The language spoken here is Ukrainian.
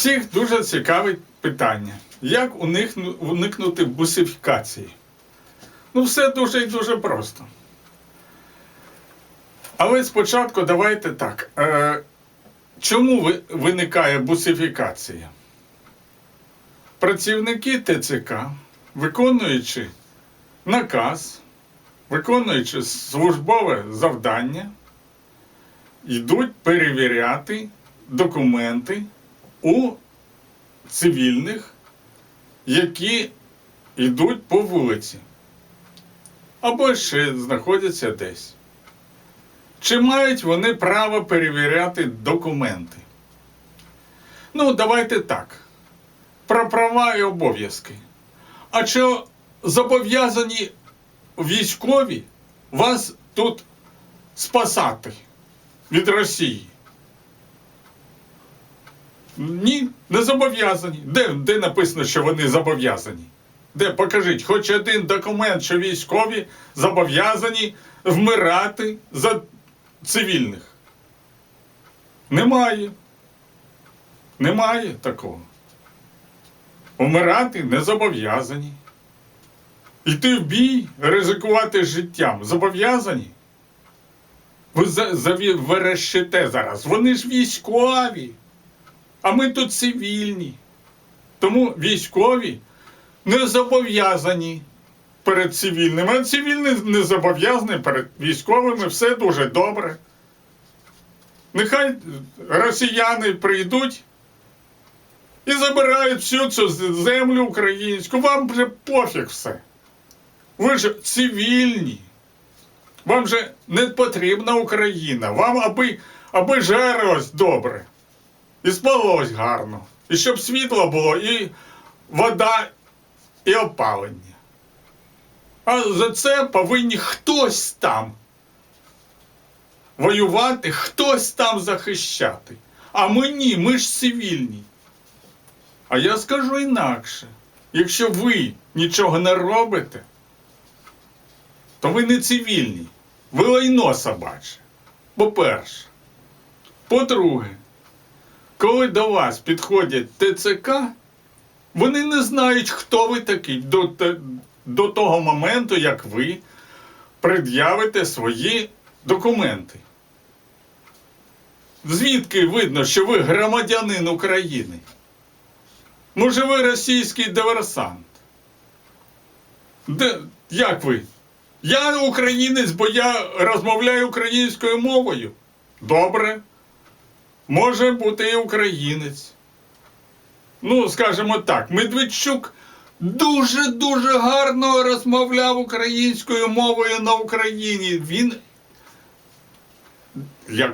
Всіх дуже цікавить питання, як уникну- уникнути бусифікації. Ну, все дуже і дуже просто. Але спочатку давайте так. Е, чому виникає бусифікація? Працівники ТЦК, виконуючи наказ, виконуючи службове завдання, йдуть перевіряти документи у цивільних, які йдуть по вулиці або ще знаходяться десь. Чи мають вони право перевіряти документи? Ну, давайте так. Про права і обов'язки. А чи зобов'язані військові вас тут спасати від Росії? Ні, не зобов'язані. Де, де написано, що вони зобов'язані? Де покажіть хоч один документ, що військові зобов'язані вмирати за цивільних. Немає. Немає такого. Вмирати не зобов'язані. Йти в бій, ризикувати життям зобов'язані. Ви за, заві- верещите зараз. Вони ж військові. А ми тут цивільні. Тому військові не зобов'язані перед цивільними, а цивільні не зобов'язані перед військовими. Все дуже добре. Нехай росіяни прийдуть і забирають всю цю землю українську. Вам вже пофіг все. Ви ж цивільні. Вам же не потрібна Україна. Вам аби, аби жарилось добре. І спалось гарно. І щоб світло було, і вода, і опалення. А за це повинні хтось там воювати, хтось там захищати. А ми ні, ми ж цивільні. А я скажу інакше. Якщо ви нічого не робите, то ви не цивільні. Ви лайно собаче. По-перше. По-друге, коли до вас підходять ТЦК, вони не знають, хто ви такий до, до того моменту, як ви пред'явите свої документи. Звідки видно, що ви громадянин України? Може, ви російський диверсант? Де, як ви? Я українець, бо я розмовляю українською мовою. Добре. Може бути і українець. Ну, скажімо так, Медведчук дуже-дуже гарно розмовляв українською мовою на Україні. Він, як